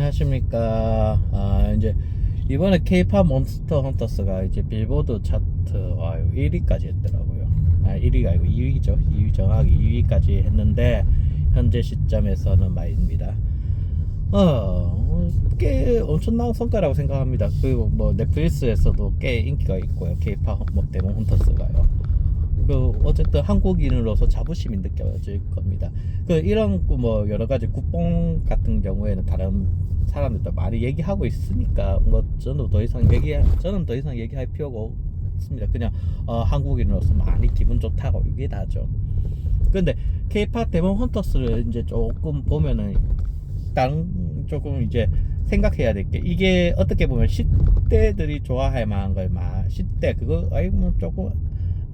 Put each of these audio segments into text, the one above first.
안녕하십니까. 아, 이제 이번에 K-팝 몬스터 헌터스가 이제 빌보드 차트 와 1위까지 했더라고요. 아, 1위가 아니고 2위죠. 2위 정확히 2위까지 했는데 현재 시점에서는 말입니다. 어, 꽤 엄청난 성과라고 생각합니다. 그리고 뭐 넷플릭스에서도 꽤 인기가 있고요. K-팝 뭐 데몬 헌터스가요. 그 어쨌든 한국인으로서 자부심이 느껴질 겁니다. 그 이런 그뭐 여러 가지 국뽕 같은 경우에는 다른 사람들도 많이 얘기하고 있으니까 뭐 저는 더 이상 얘기 저는 더 이상 얘기할 필요가 없습니다. 그냥 어, 한국인으로서 많이 기분 좋다고 이게 다죠. 근데 K-팝 데몬 헌터스를 이제 조금 보면은 다른 조금 이제 생각해야 될 게 이게 어떻게 보면 10대들이 좋아할 만한 걸 막 10대 그거 아이 뭐 조금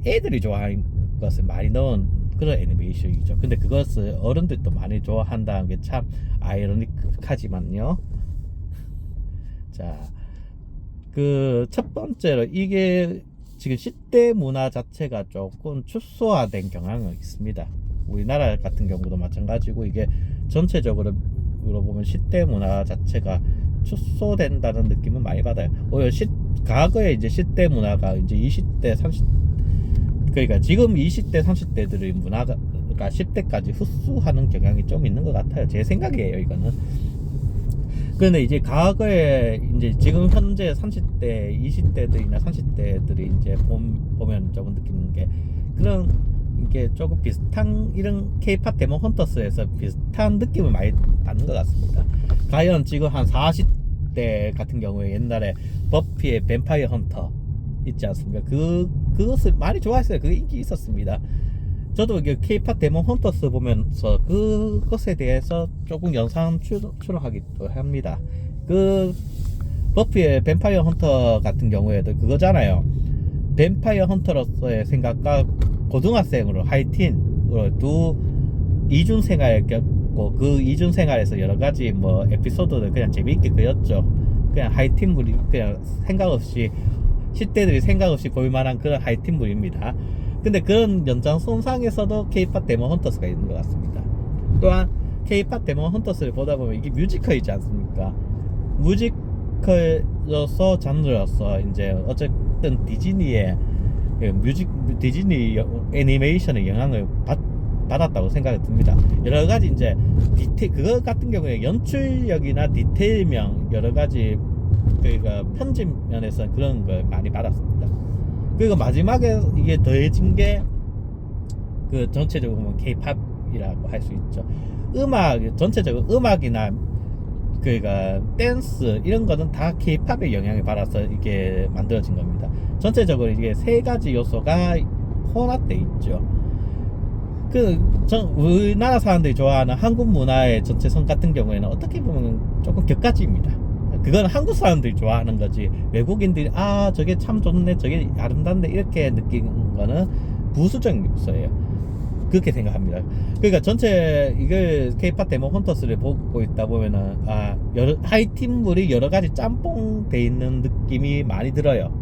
애들이 좋아하는 것을 많이 넣은 그런 애니메이션이죠. 근데 그것을 어른들도 많이 좋아한다는 게 참 아이러니하지만요. 자, 그 첫 번째로 이게 지금 10대 문화 자체가 조금 축소화된 경향은 있습니다. 우리나라 같은 경우도 마찬가지고 이게 전체적으로 보면 10대 문화 자체가 축소된다는 느낌은 많이 받아요. 오히려 10, 과거에 이제 10대 문화가 이제 20대, 30 그러니까 지금 20대, 30대들의 문화가 그러니까 10대까지 흡수하는 경향이 좀 있는 것 같아요. 제 생각이에요, 이거는. 근데 이제 과거에 이제 지금 현재 30대, 20대들이나 30대들이 이제 봄, 보면 조금 느끼는 게 그런 이게 조금 비슷한 이런 K-팝 데몬 헌터스에서 비슷한 느낌을 많이 받는 것 같습니다. 과연 지금 한 40대 같은 경우에 옛날에 버피의 뱀파이어 헌터 있지 않습니까? 그 그것을 많이 좋아했어요. 그게 인기 있었습니다. 저도 이게 K-팝 데몬 헌터스 보면서 그것에 대해서 조금 영상 출- 출연하기도 합니다. 그 버피의 뱀파이어 헌터 같은 경우에도 그거잖아요. 뱀파이어 헌터로서의 생각과 고등학생으로 하이틴으로 두 이중 생활을 겪고 그 이중 생활에서 여러 가지 뭐 에피소드를 그냥 재미있게 그렸죠. 그냥 하이틴 물이 그냥 생각 없이 10대들이 생각 없이 볼 만한 그런 하이틴물입니다. 근데 그런 연장선상에서도 K-팝 데몬 헌터스가 있는 것 같습니다. 또한 K-팝 데몬 헌터스를 보다 보면 이게 뮤지컬이지 않습니까? 뮤지컬로서 장르로서 이제 어쨌든 디즈니의 그 뮤직 디즈니 여- 애니메이션의 영향을 받, 받았다고 생각이 듭니다. 여러 가지 이제 디테일 그거 같은 경우에 연출력이나 디테일명 여러 가지 그러니까 편집 면에서 그런 걸 많이 받았습니다. 그리고 마지막에 이게 더해진 게 그 전체적으로 보면 K-팝이라고 할 수 있죠. 음악 전체적으로 음악이나 그러니까 댄스 이런 거는 다 K-팝의 영향을 받아서 이게 만들어진 겁니다. 전체적으로 이게 세 가지 요소가 혼합돼 있죠. 그, 전, 우리나라 사람들이 좋아하는 한국 문화의 전체성 같은 경우에는 어떻게 보면 조금 격가지입니다. 그건 한국 사람들이 좋아하는 거지. 외국인들이, 아, 저게 참 좋네, 저게 아름답네, 이렇게 느끼는 거는 부수적인 요소예요. 그렇게 생각합니다. 그러니까 전체 이걸 K-팝 데모 헌터스를 보고 있다 보면은 아 여러 하이틴물이 여러 가지 짬뽕 돼 있는 느낌이 많이 들어요.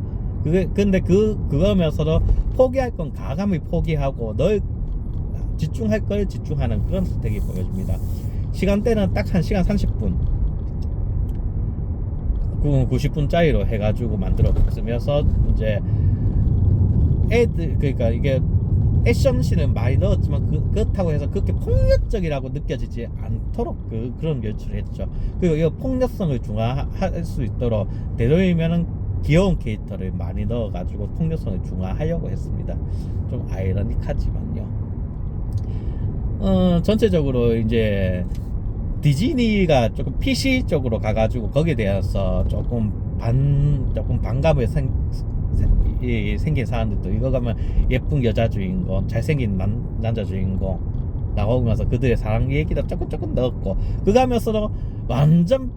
그게 근데 그 그거면서도 포기할 건 가감히 포기하고 널 집중할 걸 집중하는 그런 선택이 보여집니다. 시간대는 딱 1시간 30분 90분짜리로 해가지고 만들어 쓰면서 이제 애들 그러니까 이게 액션씬은 많이 넣었지만 그, 그렇다고 해서 그렇게 폭력적이라고 느껴지지 않도록 그, 그런 연출을 했죠. 그리고 이 폭력성을 중화할 수 있도록 되도록이면은 귀여운 캐릭터를 많이 넣어가지고 폭력성을 중화하려고 했습니다. 좀 아이러니하지만요. 어, 전체적으로 이제 디즈니가 조금 PC 쪽으로 가가지고 거기에 대해서 조금 반 조금 반감을 생, 생- 이- 생긴 사람들도 이거 가면 예쁜 여자 주인공, 잘생긴 남, 남자 주인공 나오면서 그들의 사랑 얘기도 조금 조금 넣었고 그거 하면서도 완전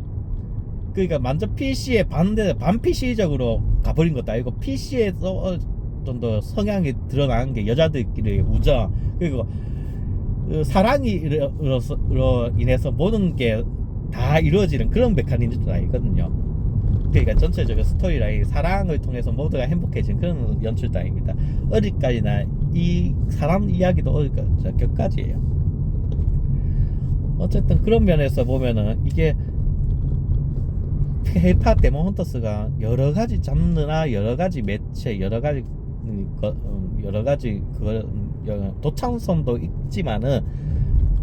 그러니까 완전 PC의 반대 반 PC적으로 가버린 것도 아니고 PC에서 좀 더 성향이 드러나는 게 여자들끼리의 우정 그리고 그 사랑이로 인해서 모든 게 다 이루어지는 그런 메커니즘도 아니거든요. 그러니까 전체적인 스토리라인 사랑을 통해서 모두가 행복해지는 그런 연출단입니다. 어디까지나 이 사람 이야기도 어디까지 격까지예요. 어쨌든 그런 면에서 보면은 이게 K-팝 데몬 헌터스가 여러 가지 장르나 여러 가지 매체 여러 가지 음, 여러 가지 그 도창성도 있지만은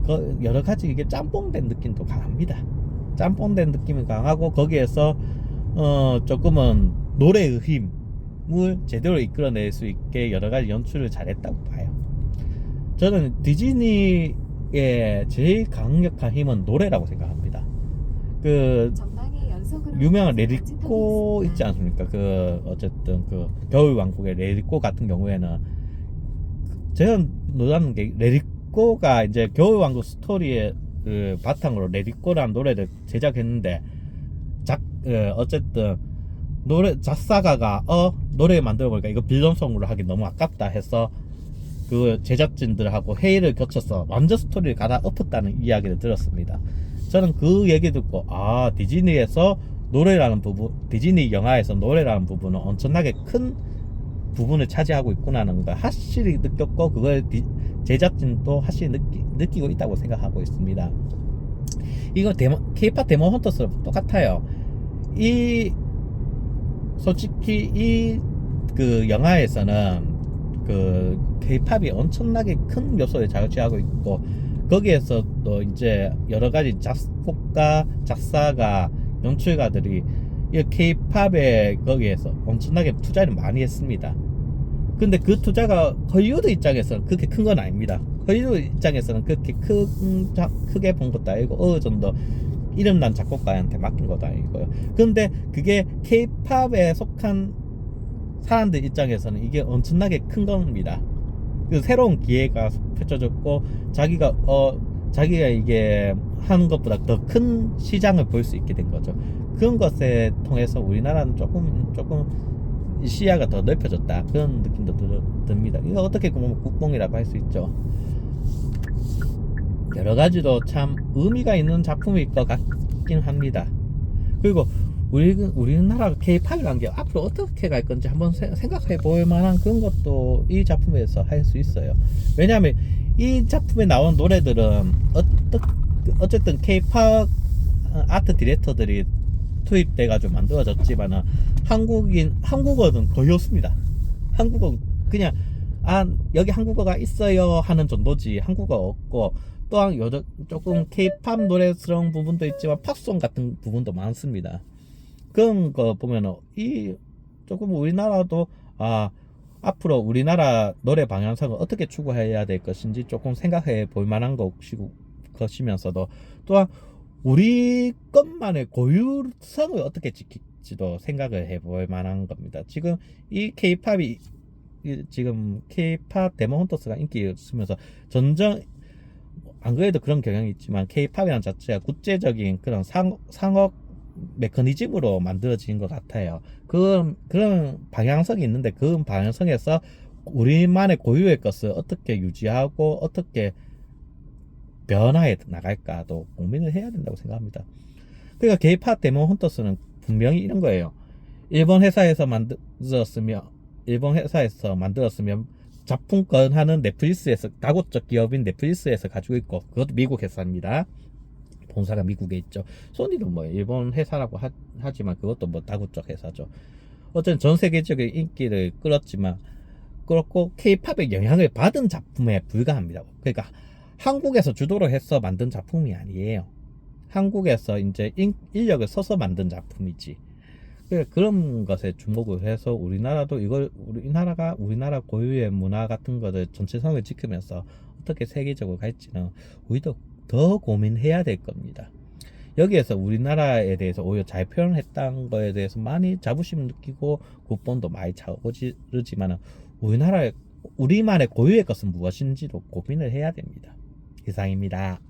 그 여러 가지 이게 짬뽕된 느낌도 강합니다. 짬뽕된 느낌이 강하고 거기에서 어 조금은 노래의 힘을 제대로 이끌어낼 수 있게 여러 가지 연출을 잘했다고 봐요. 저는 디즈니의 제일 강력한 힘은 노래라고 생각합니다. 그 유명한 타고 있지 않습니까? 그 어쨌든 그 겨울 왕국의 레디꼬 같은 경우에는 제가 놀라는 게 레디꼬가 이제 겨울 왕국 스토리의 그 바탕으로 레디꼬라는 노래를 제작했는데 작 어, 어쨌든 노래 작사가가 어 노래 만들어 보니까 이거 빌런송으로 하기 너무 아깝다 해서 그 제작진들하고 회의를 거쳐서 완전 스토리를 갈아 엎었다는 이야기를 들었습니다. 저는 그 얘기 듣고 아 디즈니에서 노래라는 부분 디즈니 영화에서 노래라는 부분은 엄청나게 큰 부분을 차지하고 있구나는 걸 확실히 느꼈고 그걸 디- 제작진도 확실히 느끼, 느끼 고 있다고 생각하고 있습니다. 이거 데모 K-팝 데모 헌터스랑 똑같아요. 이 솔직히 이 그 영화에서는 그 K-팝이 엄청나게 큰 요소를 차지하고 있고 거기에서 또 이제 여러 가지 작곡가, 작사가, 연출가들이 이 K-팝에 거기에서 엄청나게 투자를 많이 했습니다. 근데 그 투자가 헐리우드 입장에서는 그렇게 큰 건 아닙니다. 헐리우드 입장에서는 그렇게 큰, 자- 크게 본 것도 아니고 어느 정도 이름난 작곡가한테 맡긴 것도 아니고요. 근데 그게 K-팝에 속한 사람들 입장에서는 이게 엄청나게 큰 겁니다. 그 새로운 기회가 펼쳐졌고 자기가 어 자기가 이게 하는 것보다 더 큰 시장을 볼 수 있게 된 거죠. 그런 것에 통해서 우리나라는 조금 조금 시야가 더 넓혀졌다 그런 느낌도 들, 듭니다. 이거 어떻게 보면 국뽕이라고 할 수 있죠. 여러 가지로 참 의미가 있는 작품일 것 같긴 합니다. 그리고 우리 우리나라 K-팝이라는 게 앞으로 어떻게 갈 건지 한번 세- 생각해 볼 만한 그런 것도 이 작품에서 할 수 있어요. 왜냐하면 이 작품에 나온 노래들은 어떠, 어쨌든 K-팝 아트 디렉터들이 투입돼 가지고 만들어졌지만은 한국인 한국어는 거의 없습니다. 한국어 그냥 아 여기 한국어가 있어요 하는 정도지 한국어 없고 또한 요 조금 K-팝 노래스러운 부분도 있지만 팝송 같은 부분도 많습니다. 그런 거 보면은 이 조금 우리나라도 아 앞으로 우리나라 노래 방향성을 어떻게 추구해야 될 것인지 조금 생각해 볼 만한 것이고 것이면서도 또한 우리 것만의 고유성을 어떻게 지킬지도 생각을 해볼 만한 겁니다. 지금 이 K-팝이 지금 K-팝 데모 헌터스가 인기 있으면서 점점 안 그래도 그런 경향이 있지만 K-팝이라는 자체가 국제적인 그런 상, 상업 메커니즘으로 만들어진 것 같아요. 그런 그런 방향성이 있는데 그 방향성에서 우리만의 고유의 것을 어떻게 유지하고 어떻게 변화해 나갈까도 고민을 해야 된다고 생각합니다. 그러니까 K-팝 데모 헌터스는 분명히 이런 거예요. 일본 회사에서 만들었으면 일본 회사에서 만들었으면 작품권 하는 넷플릭스에서 다국적 기업인 넷플릭스에서 가지고 있고 그것도 미국 회사입니다. 본사가 미국에 있죠. 소니도 뭐 일본 회사라고 하, 지만 그것도 뭐 다국적 회사죠. 어쨌든 전 세계적인 인기를 끌었지만 그렇고 K-팝의 영향을 받은 작품에 불과합니다. 그러니까 한국에서 주도를 해서 만든 작품이 아니에요. 한국에서 이제 인, 인력을 써서 만든 작품이지. 그러니까 그런 것에 주목을 해서 우리나라도 이걸 우리나라가 우리나라 고유의 문화 같은 것을 전체성을 지키면서 어떻게 세계적으로 갈지는 우리도 더 고민해야 될 겁니다. 여기에서 우리나라에 대해서 오히려 잘 표현했다는 거에 대해서 많이 자부심 느끼고 국본도 많이 차고 지르지만 우리나라의 우리만의 고유의 것은 무엇인지도 고민을 해야 됩니다. 이상입니다.